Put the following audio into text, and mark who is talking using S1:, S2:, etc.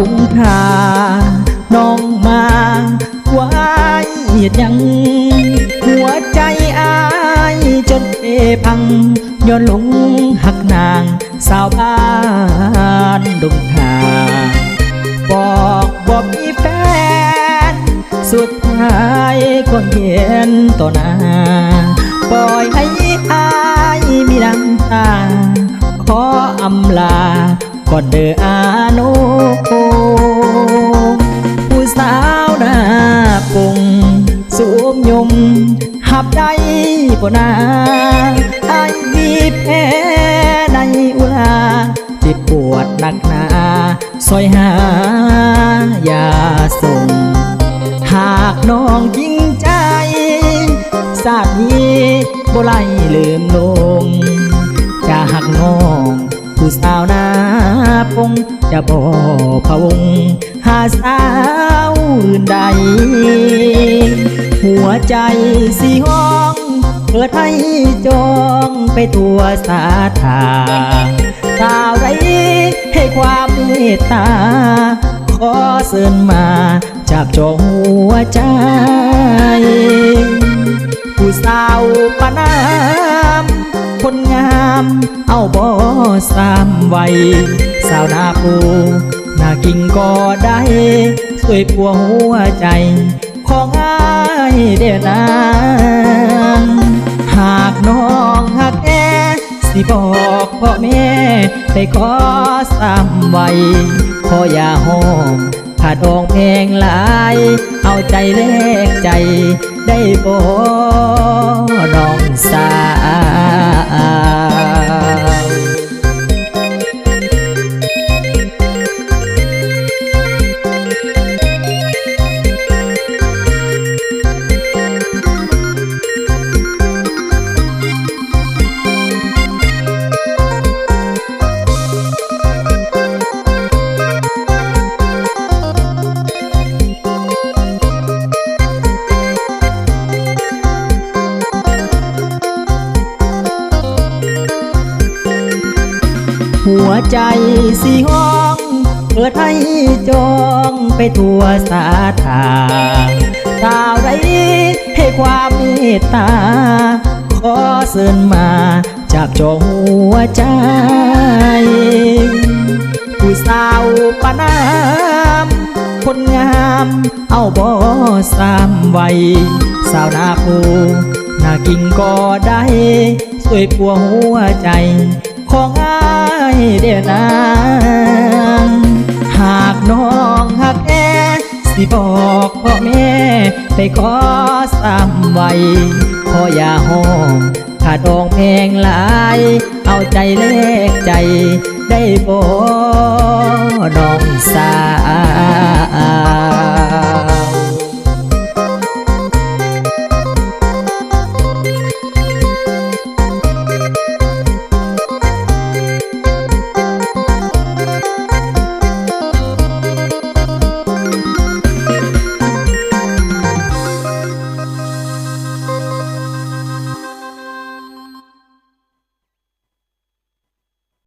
S1: น้องมาไว้เหตุหยัง หัวใจอายจนเอพังย้อนหลงหักนางสาวบ้านดงทางบอกบอกมีแฟน สุดท้ายก็เห็นต่อหน้าปล่อยให้อายมีน้ำตาขออำลา ก่อนเดออาโนผู้สาวหน้าปงสูมยมหับได้บ่นาไอายมีแพ้ในอุลาเจ็บปวดหนักหนาซอยหายาส่ง หากน้องจริงใจ สาดนี้บ่ไล่ลืมล งจะบ่พะวง หาสาวอื่นใด หัวใจสีห้องเปิดให้จองไปทั่วสาทางสาวใดให้ความเมตตา ขอเสิญมาจากจองหัวใจ ผู้สาวปนน้ำคนงามเอาบ่สามไว้ สาวนาปูหน้ากิ่งก็ได้สวยกว่าหัวใจ ของอายเด้อนางหากน้องหักแอสิบอกพ่อแม่ไปขอสามไว้ขออย่าห้องถ้าดองเพลงหลาย เอาใจแลกใจ ได้บ่น้องสา ใจสีห้อง เปิดให้จองไปทั่วสาทางสาวใดให้ความเมตตา ขอเสิญมาจากจองหัวใจ ผู้สาวปน้ำคนงามเอาบ่สามไว้สาวนาปูนากิ่งก็ได้ สวยกว่าหัวใจ ของอายเด้อนางหากน้องหักแอสิบอกพ่อแม่ไปขอสามไว้ขออย่าห้องถ้าดองแพงหลาย เอาใจแลกใจได้บ่น้องสา